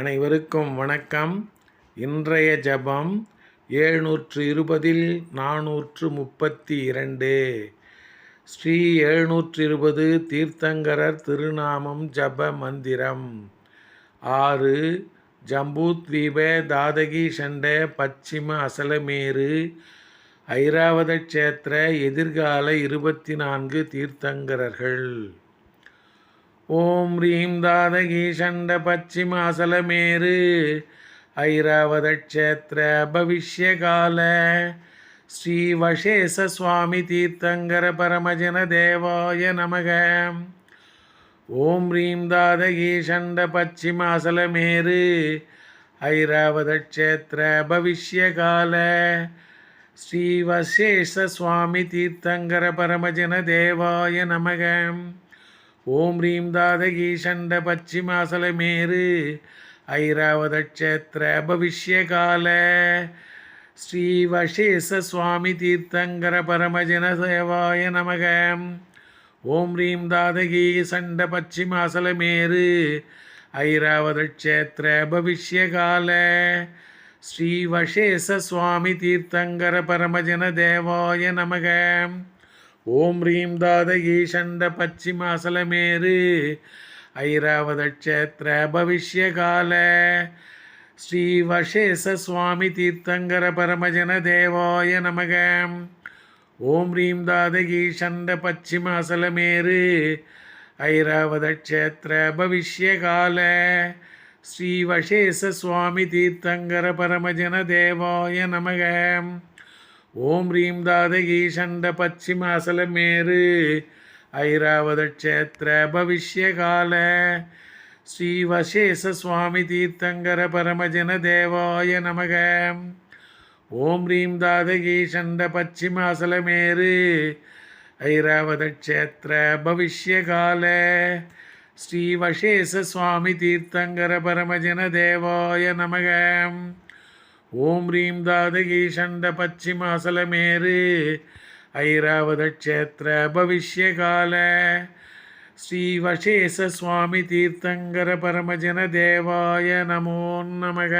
அனைவருக்கும் வணக்கம். இன்றைய ஜபம் ஏழ்நூற்று இருபதில் நானூற்று முப்பத்தி இரண்டு ஸ்ரீ எழுநூற்று இருபது தீர்த்தங்கரர் திருநாமம் ஜப மந்திரம். ஆறு ஜம்பூத்வீப தாதகி சண்ட பச்சிம அசலமேரு ஐராவத க்ஷேத்திர எதிர்கால இருபத்தி நான்கு தீர்த்தங்கரர்கள். ஓம் ரீம் தாதகி சண்ட பச்சிமாசலமேரு ஐராவத க்ஷேத்திர பவிஷ்யகால. ஸ்ரீ வசேச சுவாமி தீர்த்தங்கர பரமஜன தேவாய நமக. ஓம் ரீம் தாதகி சண்ட பச்சிமாசலமேரு ஐராவத க்ஷேத்திர பவிஷ்யகால. ஸ்ரீ வசேஷ சுவாமி தீர்த்தங்கர பரமஜன தேவாய நமகம் ஓம் ரீம் தாதகி சண்ட பச்சிமாசலமேரு ஐராவத பவிஷ்யகால ஸ்ரீ வசேஷ தீர்த்தங்கர பரமஜன சேவாய நமக. ஓம் ரீம் தாதகி சண்ட பச்சிமாசலமேரு ஐராவத பவிஷ்யகால ஸ்ரீ வசேஷ தீர்த்தங்கர பரமஜன தேவாய நமக. ஓம் ரீம் தாதகி சண்ட பச்சிமாசலமேரு ஐராவத க்ஷேத்திர பவிஷ்யகால. ஸ்ரீ வசேச சுவாமி தீர்த்தங்கர பரமஜன தேவாய நமக. ஓம் ரீம் தாதகி சண்ட பச்சிமாசலமேரு ஐராவத க்ஷேத்திர பவிஷ்யகால. ஸ்ரீ வசேச சுவாமி தீர்த்தங்கர பரமஜன தேவாய நமகம் ஓம் ரீம் தாதகி சண்ட பச்சிமாசலமேரு ஐராவத க்ஷேத்திர பவிஷ்யகால ஸ்ரீ வசேஷ சுவாமி தீர்த்தங்கர பரமஜன தேவாய நமக. ஓம் ரீம் தாதகி சண்ட பச்சிமாசலமேரு ஐராவத க்ஷேத்திர பவிஷ்யகால ஸ்ரீ வசேஷ சுவாமி தீர்த்தங்கர பரமஜன தேவாய நமகம் ஓம் ரீம் தாதகி சண்ட பச்சிமாசலமேரு ஐராவத க்ஷேத்திர பவிஷ்யகால ஸ்ரீ வசேஷ சுவாமி தீர்த்தங்கர பரமஜன தேவாய நமோ நமக.